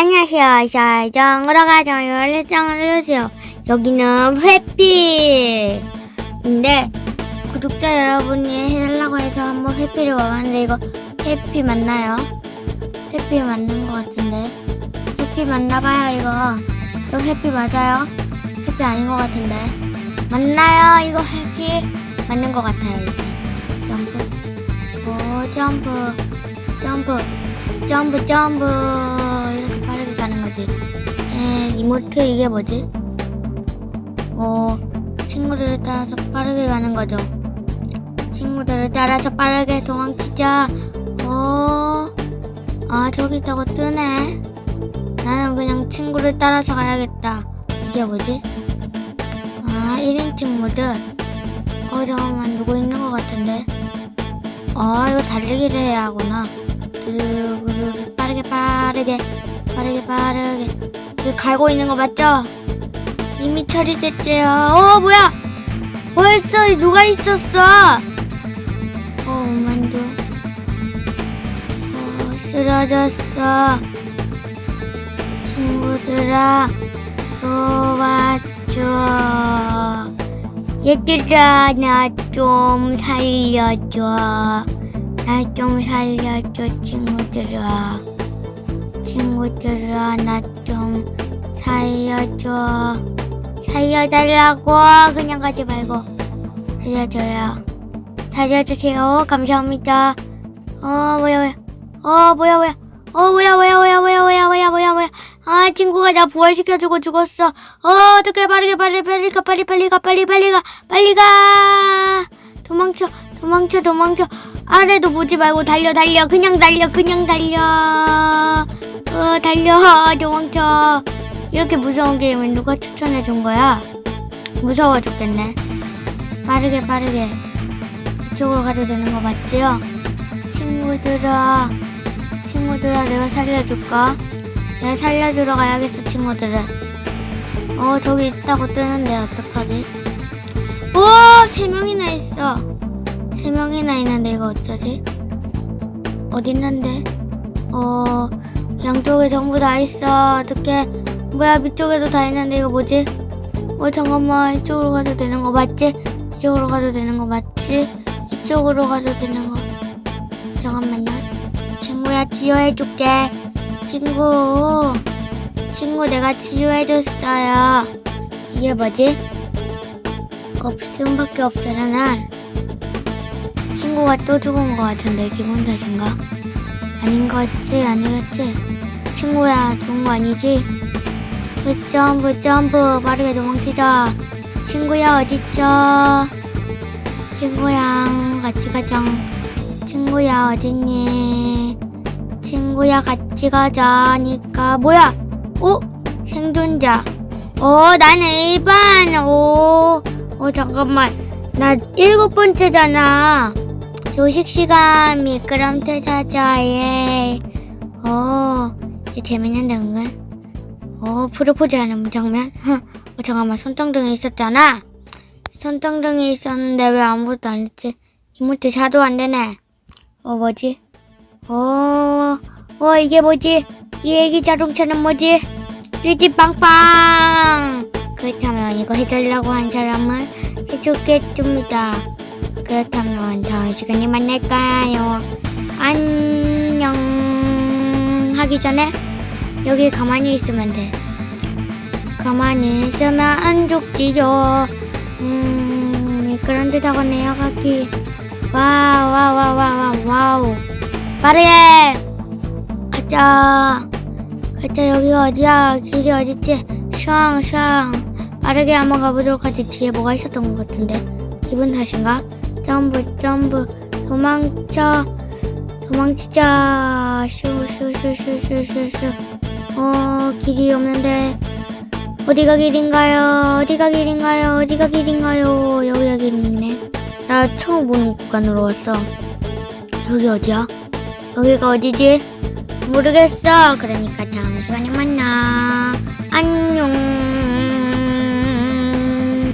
안녕하세요. 자, 정으로 가정을 일정을 해주세요. 여기는 회피인데 구독자 여러분이 해달라고 해서 한번 회피를 와봤는데 이거 회피 맞나요? 회피 맞는 것 같은데 회피 맞나봐요 이거 이거 회피 맞아요? 회피 아닌 것 같은데 맞나요? 이거 회피 맞는 것 같아요 이거 점프 오 점프 점프 점프 점프 가는 거지 에 이모트 이게 뭐지? 어 친구들을 따라서 빠르게 가는 거죠. 친구들을 따라서 빠르게 도망치자. 어, 아 저기 있다고 뜨네. 나는 그냥 친구를 따라서 가야겠다. 이게 뭐지? 아 1인칭 모드. 어 잠깐만 누구 있는 것 같은데? 어 이거 달리기를 해야 하구나. 두두두 빠르게 빠르게 빠르게 빠르게. 이거 갈고 있는 거 맞죠? 이미 처리됐대요. 어 뭐야? 벌써 누가 있었어? 어 만두. 어 쓰러졌어. 친구들아 도와줘. 얘들아 나 좀 살려줘. 나 좀 살려줘 친구들아 친구들아 나 좀 살려줘. 살려달라고 그냥 가지 말고 살려줘요. 살려주세요. 감사합니다. 어 뭐야 뭐야. 어 뭐야 뭐야. 어 뭐야 뭐야 뭐야 뭐야 뭐야 뭐야 뭐야 뭐야. 아 친구가 나 부활시켜주고 죽었어. 어 어떻게 빠르게 빨리 빨리 가 빨리 빨리 가 빨리 빨리 가 빨리 가. 도망쳐 도망쳐 도망쳐. 아래도 보지 말고 달려 달려. 그냥 달려 그냥 달려 어 달려. 도망쳐 이렇게 무서운 게임을 누가 추천해 준 거야? 무서워 죽겠네. 빠르게 빠르게. 이쪽으로 가도 되는 거 맞지요? 친구들아. 친구들아 내가 살려줄까? 내가 살려주러 가야겠어 친구들을 어 저기 있다고 뜨는데 어떡하지? 오세 명이나 있어. 세 명이나 있는데 이거 어쩌지? 어디 있는데? 어 양쪽에 전부 다 있어. 어떡해 뭐야 밑쪽에도 다 있는데 이거 뭐지? 어 잠깐만. 이쪽으로 가도 되는 거 맞지? 이쪽으로 가도 되는 거 맞지? 이쪽으로 가도 되는 거. 잠깐만요. 친구야 치유해줄게. 친구. 친구 내가 치유해줬어요. 이게 뭐지? 없음밖에 없잖아 난. 친구가 또 죽은 것 같은데 기분 탓인가 아닌 것 같지 아니겠지 친구야 좋은 거 아니지? 그 점프 점프 빠르게 도망치자. 친구야 어딨죠? 친구야 같이 가자 친구야 어딨니? 친구야 같이 가자니까. 뭐야? 어? 생존자. 어 나는 일반. 오, 어 잠깐만. 나 일곱 번째잖아 교식 시간 미끄럼틀 타자에 어 이게 재밌는데 은근? 어 프로포즈 하는 장면? 어 잠깐만 손정등에 있었잖아. 손정등에 있었는데 왜 아무것도 안 했지? 이모트 자도 안 되네. 어 뭐지? 어, 어 이게 뭐지? 이 애기 자동차는 뭐지? 띠띠빵빵! 그렇다면 이거 해달라고 한 사람을 해주겠습니다 그렇다면 다음 시간에 만날까요? 안녕 하기 전에 여기 가만히 있으면 돼. 가만히 있으면 안 죽지요. 음 미끄런 듯 하고 내려가기. 와우 와우 와우 와우 와우 빠르게! 가자 가자 여기가 어디야? 길이 어딨지? 샹 샹 빠르게 한번 가보도록 하지. 뒤에 뭐가 있었던 것 같은데. 기분 탓인가 점프 점프 도망쳐 도망치자. 슈슈슈슈슈슈슈. 어 길이 없는데 어디가 길인가요? 어디가 길인가요? 어디가 길인가요? 여기가 길 있네 나 처음 보는 구간으로 왔어. 여기 어디야? 여기가 어디지? 모르겠어. 그러니까 다음